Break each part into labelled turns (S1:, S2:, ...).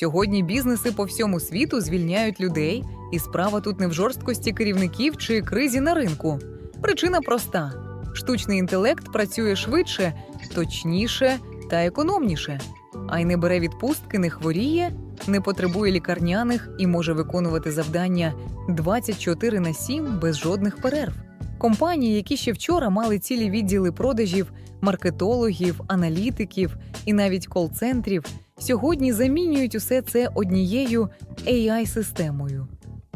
S1: Сьогодні бізнеси по всьому світу звільняють людей, і справа тут не в жорсткості керівників чи кризі на ринку. Причина проста: штучний інтелект працює швидше, точніше та економніше, а й не бере відпустки, не хворіє, не потребує лікарняних і може виконувати завдання 24 на 7 без жодних перерв. Компанії, які ще вчора мали цілі відділи продажів, маркетологів, аналітиків і навіть кол-центрів, сьогодні замінюють усе це однією AI-системою.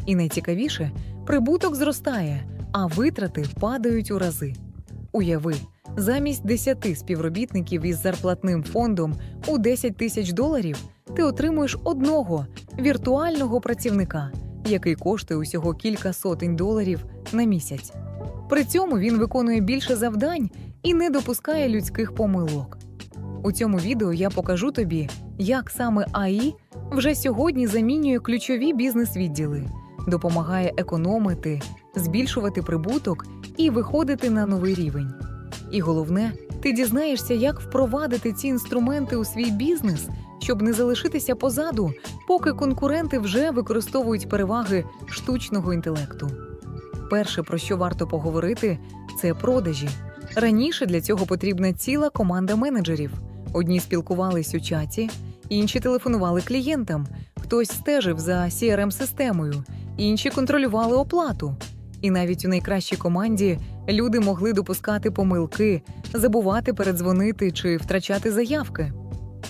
S1: І найцікавіше, прибуток зростає, а витрати падають у рази. Уяви, замість 10 співробітників із зарплатним фондом у 10 тисяч доларів ти отримуєш одного віртуального працівника, який коштує усього кілька сотень доларів на місяць. При цьому він виконує більше завдань і не допускає людських помилок. У цьому відео я покажу тобі, як саме АІ вже сьогодні замінює ключові бізнес-відділи, допомагає економити, збільшувати прибуток і виходити на новий рівень. І головне, ти дізнаєшся, як впровадити ці інструменти у свій бізнес, щоб не залишитися позаду, поки конкуренти вже використовують переваги штучного інтелекту. Перше, про що варто поговорити, це продажі. Раніше для цього потрібна ціла команда менеджерів. Одні спілкувались у чаті, інші телефонували клієнтам, хтось стежив за crm системою інші контролювали оплату. І навіть у найкращій команді люди могли допускати помилки, забувати передзвонити чи втрачати заявки.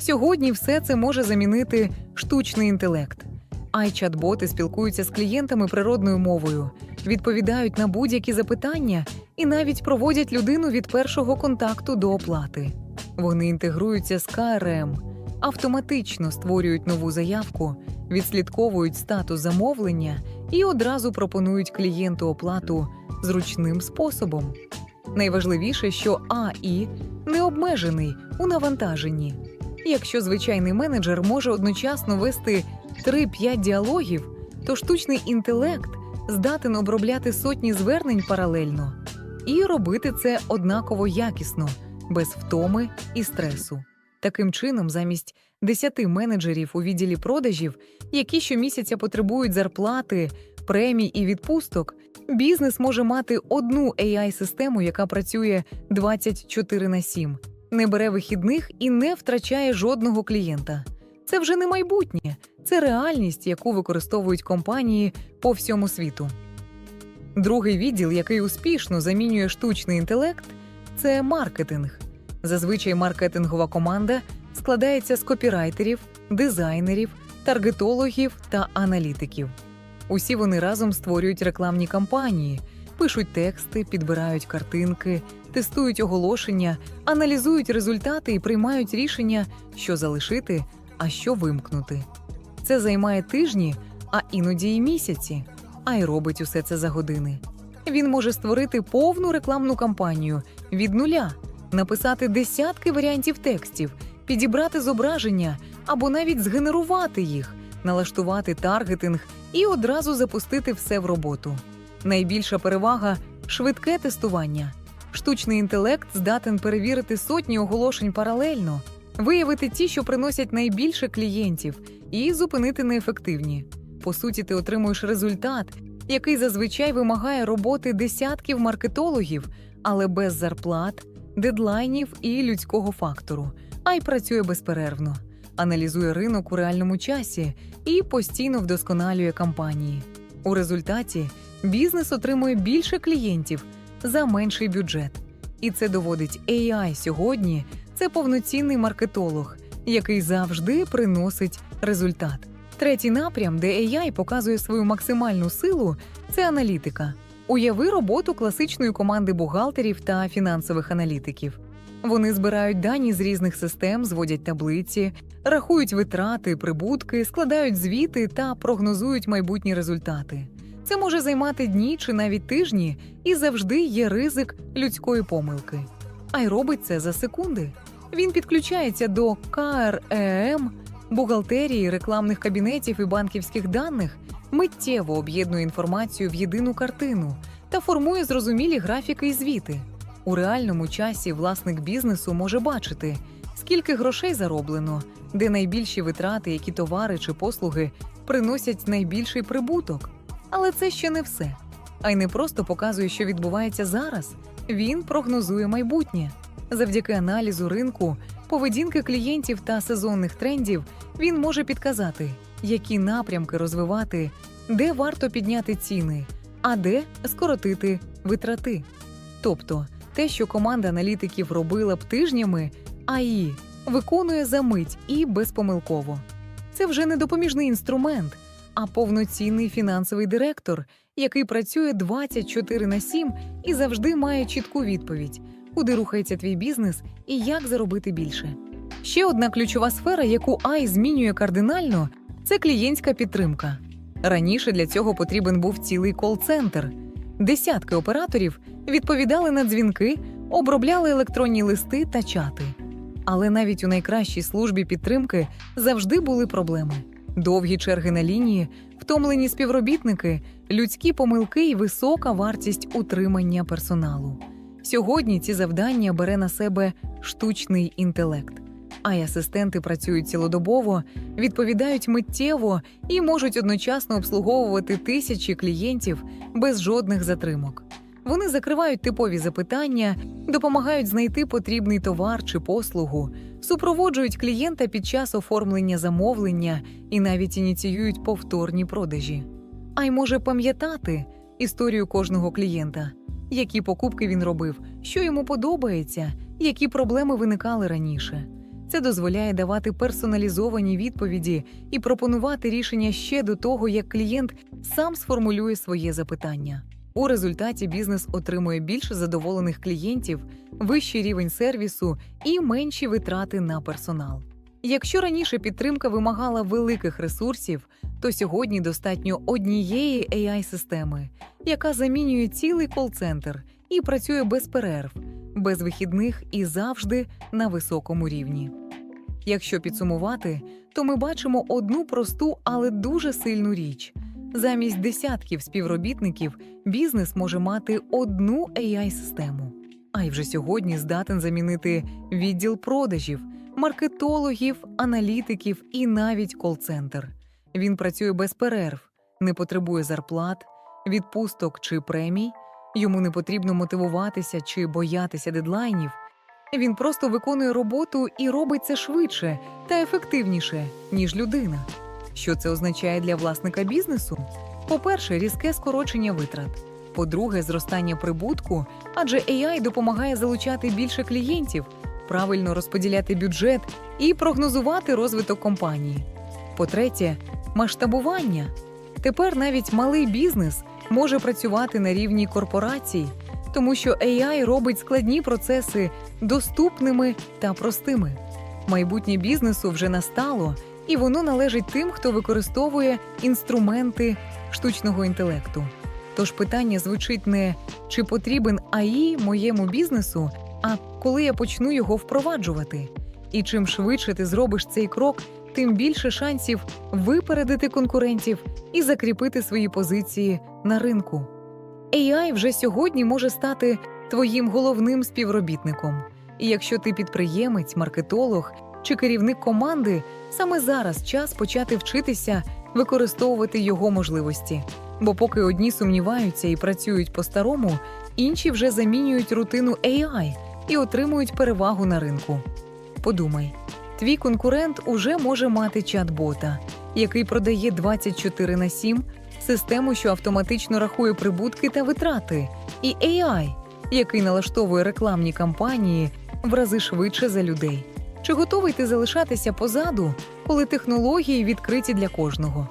S1: Сьогодні все це може замінити штучний інтелект. Ай-чат-боти спілкуються з клієнтами природною мовою, відповідають на будь-які запитання і навіть проводять людину від першого контакту до оплати. Вони інтегруються з КРМ, автоматично створюють нову заявку, відслідковують статус замовлення і одразу пропонують клієнту оплату зручним способом. Найважливіше, що АІ не обмежений у навантаженні. Якщо звичайний менеджер може одночасно вести 3-5 діалогів, то штучний інтелект здатен обробляти сотні звернень паралельно і робити це однаково якісно, без втоми і стресу. Таким чином, замість 10 менеджерів у відділі продажів, які щомісяця потребують зарплати, премій і відпусток, бізнес може мати одну AI-систему, яка працює 24 на 7, не бере вихідних і не втрачає жодного клієнта. Це вже не майбутнє, це реальність, яку використовують компанії по всьому світу. Другий відділ, який успішно замінює штучний інтелект, це маркетинг. Зазвичай маркетингова команда складається з копірайтерів, дизайнерів, таргетологів та аналітиків. Усі вони разом створюють рекламні кампанії, пишуть тексти, підбирають картинки, тестують оголошення, аналізують результати і приймають рішення, що залишити, а що вимкнути. Це займає тижні, а іноді й місяці, а й робить усе це за години. Він може створити повну рекламну кампанію від нуля, написати десятки варіантів текстів, підібрати зображення або навіть згенерувати їх, налаштувати таргетинг і одразу запустити все в роботу. Найбільша перевага швидке тестування. Штучний інтелект здатен перевірити сотні оголошень паралельно, виявити ті, що приносять найбільше клієнтів, і зупинити неефективні. По суті, ти отримуєш результат, який зазвичай вимагає роботи десятків маркетологів, але без зарплат, дедлайнів і людського фактору, а й працює безперервно, аналізує ринок у реальному часі і постійно вдосконалює кампанії. У результаті бізнес отримує більше клієнтів за менший бюджет. І це доводить AI сьогодні. Це повноцінний маркетолог, який завжди приносить результат. Третій напрям, де AI показує свою максимальну силу, це аналітика. Уяви роботу класичної команди бухгалтерів та фінансових аналітиків. Вони збирають дані з різних систем, зводять таблиці, рахують витрати, прибутки, складають звіти та прогнозують майбутні результати. Це може займати дні чи навіть тижні, і завжди є ризик людської помилки. А й робить це за секунди. Він підключається до КРЕМ, бухгалтерії, рекламних кабінетів і банківських даних, миттєво об'єднує інформацію в єдину картину та формує зрозумілі графіки і звіти. У реальному часі власник бізнесу може бачити, скільки грошей зароблено, де найбільші витрати, які товари чи послуги приносять найбільший прибуток. Але це ще не все. А й не просто показує, що відбувається зараз. Він прогнозує майбутнє. Завдяки аналізу ринку, поведінки клієнтів та сезонних трендів він може підказати, які напрямки розвивати, де варто підняти ціни, а де скоротити витрати. Тобто, те, що команда аналітиків робила б тижнями, АІ виконує за мить і безпомилково. Це вже не допоміжний інструмент, а повноцінний фінансовий директор, який працює 24 на 7 і завжди має чітку відповідь, куди рухається твій бізнес і як заробити більше. Ще одна ключова сфера, яку AI змінює кардинально, це клієнтська підтримка. Раніше для цього потрібен був цілий кол-центр. Десятки операторів відповідали на дзвінки, обробляли електронні листи та чати. Але навіть у найкращій службі підтримки завжди були проблеми: довгі черги на лінії, втомлені співробітники, людські помилки і висока вартість утримання персоналу. Сьогодні ці завдання бере на себе штучний інтелект. А й асистенти працюють цілодобово, відповідають миттєво і можуть одночасно обслуговувати тисячі клієнтів без жодних затримок. Вони закривають типові запитання, допомагають знайти потрібний товар чи послугу, супроводжують клієнта під час оформлення замовлення і навіть ініціюють повторні продажі. А й може пам'ятати історію кожного клієнта, які покупки він робив, що йому подобається, які проблеми виникали раніше. Це дозволяє давати персоналізовані відповіді і пропонувати рішення ще до того, як клієнт сам сформулює своє запитання. У результаті бізнес отримує більше задоволених клієнтів, вищий рівень сервісу і менші витрати на персонал. Якщо раніше підтримка вимагала великих ресурсів, то сьогодні достатньо однієї AI-системи, яка замінює цілий кол-центр і працює без перерв, без вихідних і завжди на високому рівні. Якщо підсумувати, то ми бачимо одну просту, але дуже сильну річ. Замість десятків співробітників бізнес може мати одну AI-систему. А й вже сьогодні здатен замінити відділ продажів, маркетологів, аналітиків і навіть кол-центр. Він працює без перерв, не потребує зарплат, відпусток чи премій. Йому не потрібно мотивуватися чи боятися дедлайнів. Він просто виконує роботу і робить це швидше та ефективніше, ніж людина. Що це означає для власника бізнесу? По-перше, різке скорочення витрат. По-друге, зростання прибутку, адже AI допомагає залучати більше клієнтів, правильно розподіляти бюджет і прогнозувати розвиток компанії. По-третє, масштабування. Тепер навіть малий бізнес може працювати на рівні корпорацій, тому що AI робить складні процеси доступними та простими. Майбутнє бізнесу вже настало, і воно належить тим, хто використовує інструменти штучного інтелекту. Тож питання звучить не чи потрібен АІ моєму бізнесу, а коли я почну його впроваджувати. І чим швидше ти зробиш цей крок, тим більше шансів випередити конкурентів і закріпити свої позиції на ринку. AI вже сьогодні може стати твоїм головним співробітником. І якщо ти підприємець, маркетолог чи керівник команди, саме зараз час почати вчитися використовувати його можливості. Бо поки одні сумніваються і працюють по-старому, інші вже замінюють рутину AI і отримують перевагу на ринку. Подумай, твій конкурент уже може мати чат-бота, який продає 24 на 7, систему, що автоматично рахує прибутки та витрати, і AI, який налаштовує рекламні кампанії в рази швидше за людей. Чи готовий ти залишатися позаду, коли технології відкриті для кожного?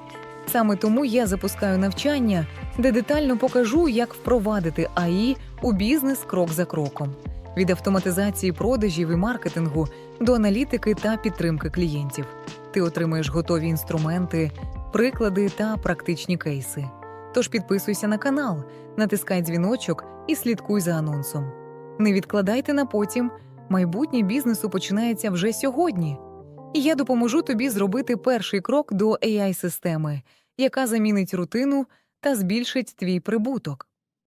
S1: Саме тому я запускаю навчання, де детально покажу, як впровадити АІ у бізнес крок за кроком від автоматизації продажів і маркетингу до аналітики та підтримки клієнтів. Ти отримаєш готові інструменти, приклади та практичні кейси. Тож підписуйся на канал, натискай дзвіночок і слідкуй за анонсом. Не відкладайте на потім. Майбутнє бізнесу починається вже сьогодні. І я допоможу тобі зробити перший крок до AI-системи, яка замінить рутину та збільшить твій прибуток.